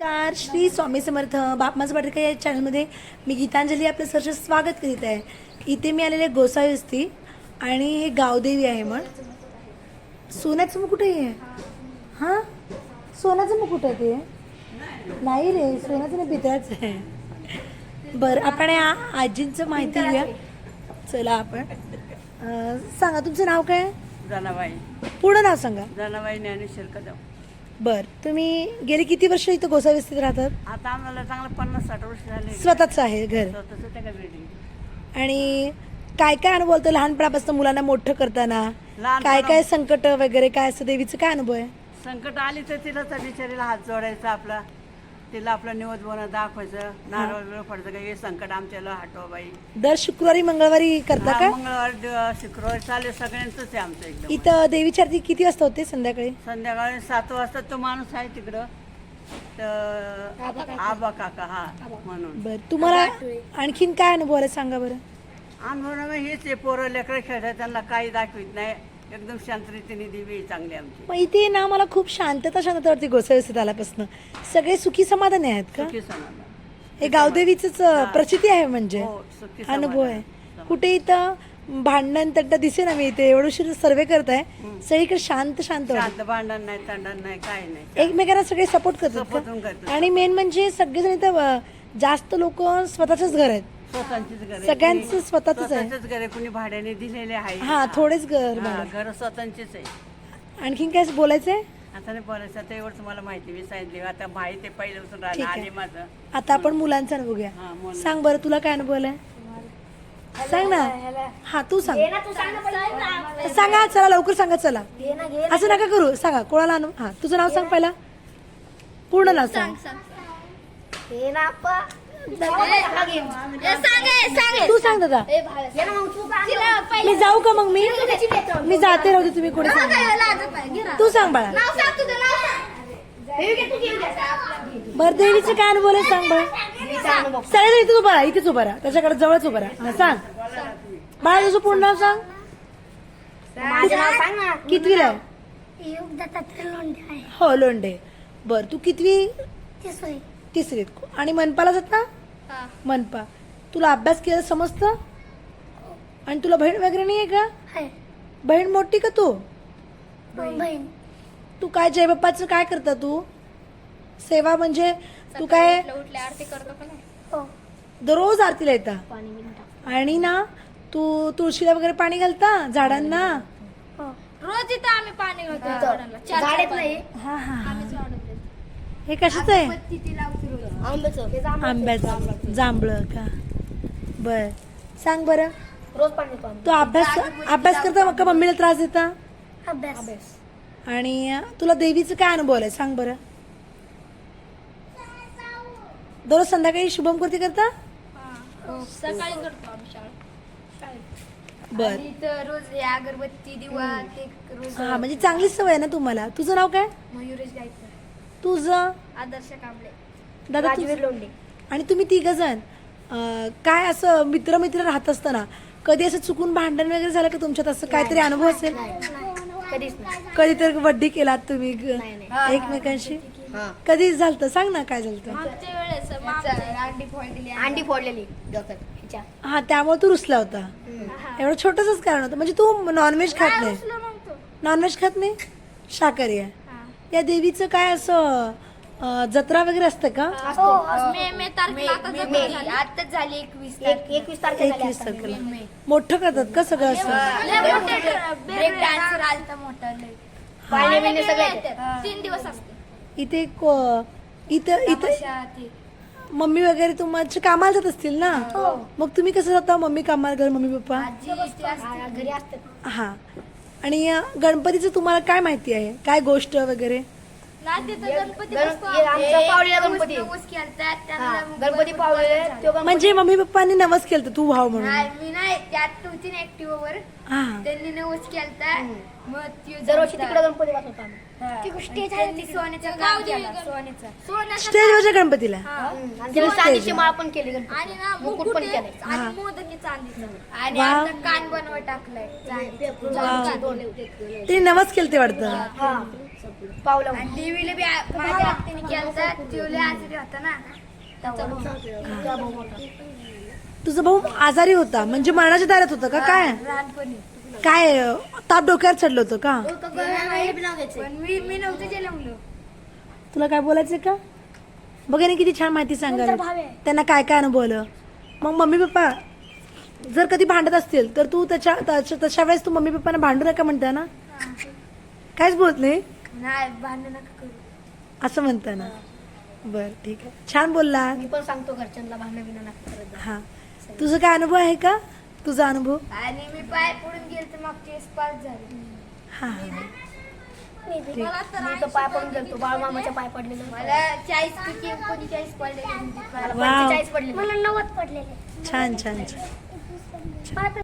नमस्कार श्री स्वामी समर्थ बाप माझं पाठकर या चॅनलमध्ये मी गीतांजली आपलं सरचं स्वागत करीत आहे. इथे मी आलेले गोसावी असती आणि हे गावदेवी आहे मग सोन्याचं मुकुट आहे हां. सोन्याचं मुकुट आहे ते. नाही रे सोन्याचं नाही पितळाचं आहे. बरं आपण या आजींचं माहिती घेऊया. चला आपण. सांगा तुमचं नाव काय? जनाबाई. पूर्ण नाव सांगा. जनाबाई ज्ञानेश्वर कदम. बर तुम्ही गेली किती वर्ष इथं गोसावी वस्तीत राहतात? आता आम्हाला चांगलं पन्नास साठ वर्ष झाले. स्वतःच आहे घर. स्वतःच त्या का बिल्डिंग आणि काय काय अनुभव होतो लहानपणापासून मुलांना मोठं करताना? काय काय संकट वगैरे काय असं देवीचं काय अनुभव आहे? संकट आली तर तिला त्या बिचारीला हात जोडायचा आपला. तिला आपलं बोना दाखवायचं नारळ पडतं का हे संकट आमच्याला हटवा बाई. दर शुक्रवारी मंगळवारी करता हा, का? मंगळवार द- शुक्रवार चालेल सगळ्यांचंच आहे आमचं एकदम. इथं देवीची आरती किती वाजता होते संध्याकाळी? संध्याकाळी सात वाजता तो माणूस आहे तिकडं. तर आबा काका. हा म्हणून. बर तुम्हाला आणखीन काय अनुभव आला सांगा बरं? आम्हाला हेच आहे पोरं लेकरं खेळतात त्यांना काही दाखवित नाही. एकदम शांत रीतीने देवी आहे चांगली आमची. मग इथे ना मला खूप शांतता शांतता वाटते गोसावी आल्यापासून सगळे सुखी समाधानी आहेत का? सुखी समाधान. हे गावदेवीच प्रचिती आहे म्हणजे. हो सुखी अनुभव आहे. कुठे इथं भांडण तड्डा दिसे ना मी इथे एवढं सर्वे करताय सगळीकडे शांत शांत वाटतं. शांत भांडण नाही तंडण नाही काही नाही. एकमेकांना सगळे सपोर्ट करतात Support का? पण करतात. आणि मेन म्हणजे सगळेजण इथं अं, जास्त लोक स्वतःच घर आहेत. स्वतःचीच घर सगळ्यांचं स्वतःचंच आहे. स्वतःच घर आहे कुणी भाड्याने दिलेले आहे हा थोडेच घर हा, घर स्वतःचीच आहे. आणखीन काय बोलायचंय? आता नाही बोलायचं आता एवढं तुम्हाला माहिती मी सांगितली आता माहिती ते पहिले उचलून ठीक राहिलं आहे. आले माझं. आता आपण मुलांचा अनुभव घ्या हा मुलं. सांग बरं तुला काय अनुभव आलाय? सांग ना. हा तू सांग. सांगा चला लवकर सांगा चला. असं नका करू. सांगा कोणाला अनुभव हा तुझं नाव सांग पहिला. पूर्ण नाव सांग. तू सांग दादा. मी जाऊ का मग मी? मी जाते राहू दे तुम्ही सांगा. तू सांग बाळा. बरं देवीचं काय अनुभव आहे सांग. बरं सगळे इथेच उभा राहा इथेच उभा राहा. त्याच्याकडे जवळच उभा राहा. हा, सांग. बाळा तुझं पूर्ण नाव सांग. कितवीला आहे. हो लोंढे बर तू कितवी? तिसरीत आणि मनपाला जाता मनपा. तुला अभ्यास केला समजतं? आणि तुला बहीण वगैरे नाही आहे का बहीण मोठी का तू? तू काय जय बाप्पाचं काय करता तू? सेवा म्हणजे तू काय दररोज आरतीला येता आणि ना तू तुळशीला वगैरे पाणी घालता? झाडांना? रोज इथं आम्ही पाणी घालतो. झाडांना. चार- चार पाणी. हा हा हा. आम्हीच. हे कशाच आहे? पत्ती ती. आंब्याचं. जांभळ का? बर. सांग बरं. रोज पाणी. तू अभ्यास अभ्यास करता मग का मम्मीला त्रास देता? आणि अं, तुला देवीचं काय अनुभव आहे सांग बरं. दररोज संध्याकाळी शुभम कृती करता? हा. सकाळी करतो आम्ही शाळा. शाळेत. बर. आणि रोज अगरबत्ती दिवा रोज हा म्हणजे चांगली सवय आहे ना तुम्हाला. तुझं नाव काय? मयुरेश गायकर तुझं? आदर्श कांबळे. दादा तुझं आणि तुम्ही तिघ जण काय असं मित्र मित्र राहत असताना कधी असं चुकून भांडण वगैरे झालं का तुमच्यात? असं काहीतरी अनुभव असेल? कधीच नाही. कधी तर वड्डी केलात तुम्ही ग- एकमेकांशी? कधी झालं सांग ना काय झालं मागच्या वेळेस मागच्या अंडी फोडलेली डोक्यात. हा त्यामुळे तू रुसला होता. एवढं छोटसच कारण होतं. म्हणजे तू नॉनव्हेज खात नाही नव्हतं. नॉनव्हेज खात नाही? शाकाहारी आहे. या देवीचं काय असं अं, जत्रा वगैरे असतं का? मे मे तारखेला आता जत्रा झाली. आताच झाली एकवीस एक एकवीस तारखेला एकवीस मोठं करतात का सगळं असं? लय मोठे ब्रेक डान्सर आलता मोठा लय. पाळणे बिळणे सगळे येतात. तीन दिवस असते. इथे को- इथं इथं तमाशा ते. मम्मी वगैरे तुमच्या कामाला जात असतील ना? मग तुम्ही कसं जाता मम्मी कामाला घर मम्मी पप्पा? आजी ते असते. हा, घरी असतात. हा. आणि अं, गणपतीचं तुम्हाला काय माहिती आहे? काय गोष्ट वगैरे? गणपती गण- बसतो. आमचा ते पावलेला ऊस- गणपती. ऊस खेळतात, त्यांना हा, मग गणपती पावलेले तो गणपती म्हणजे मम्मी पप्पांनी नवस केलं तू भाव म्हणून. नाही मी नाही त्यात होती ना ऍक्टिव्ह वर. हा. त्यांनी नवस केलता. मग त्यो दरवर्षी जमता. तिकडे गणपती बसवतो आम्ही. हा. त्यांनी सोन्याचा गाव केला. सोन्याचा. सोन्याचा स्टेजवरच्या गणपतीला? हा. हम्म, आणि तिकडे चांदीची माळ पण केली गणपती आणि ना मुकुट मुकुट पण आहे, केलंय. आणि मोदकी चांदीचा. आणि. आता कान बनवा टाकलाय चांदी. ते नवस केलं ते वाटतं हा. पावला. आणि देवीला बी आ- माझ्या आत्याने केलता देवीला आजारी होता ना. त्याचा भाऊ. तुझा भाऊ आजारी होता? म्हणजे मरणाच्या दारात होता का? काय? लहानपणी. काय अं, ताप डोक्यावर चढलं होतं का? पण मी मी नव्हतं जन्मलो तुला काय बोलायचं का? बघा ना किती छान माहिती सांगायला. त्यांना काय काय अनुभवलं मग मम्मी पप्पा जर कधी भांडत असतील तर तू त्याच्या त्याच्या- तशा वेळेस तू मम्मी पप्पांना भांडू नका म्हणता ना. काहीच बोलत नाही. नाही भांडण नका करू. असं म्हणता ना? बर ठीक आहे. छान बोलला. मी पण सांगतो घरच्यांना भांडण बिना नका करत जाऊ. हा. तुझं काय अनुभव आहे का? तुझा अनुभव? आणि मी पाय पडून गेले तर मागच्या वेळेस पास झाले. हा हा. मी तर पाय पडून गेलतो. बाळ मामाच्या पाय पडलेलं मला चाळीस पैकी एकोणचाळीस पडले मला वाव. पंचेचाळीस पडले मला नव्वद पडलेले. छान छान छान.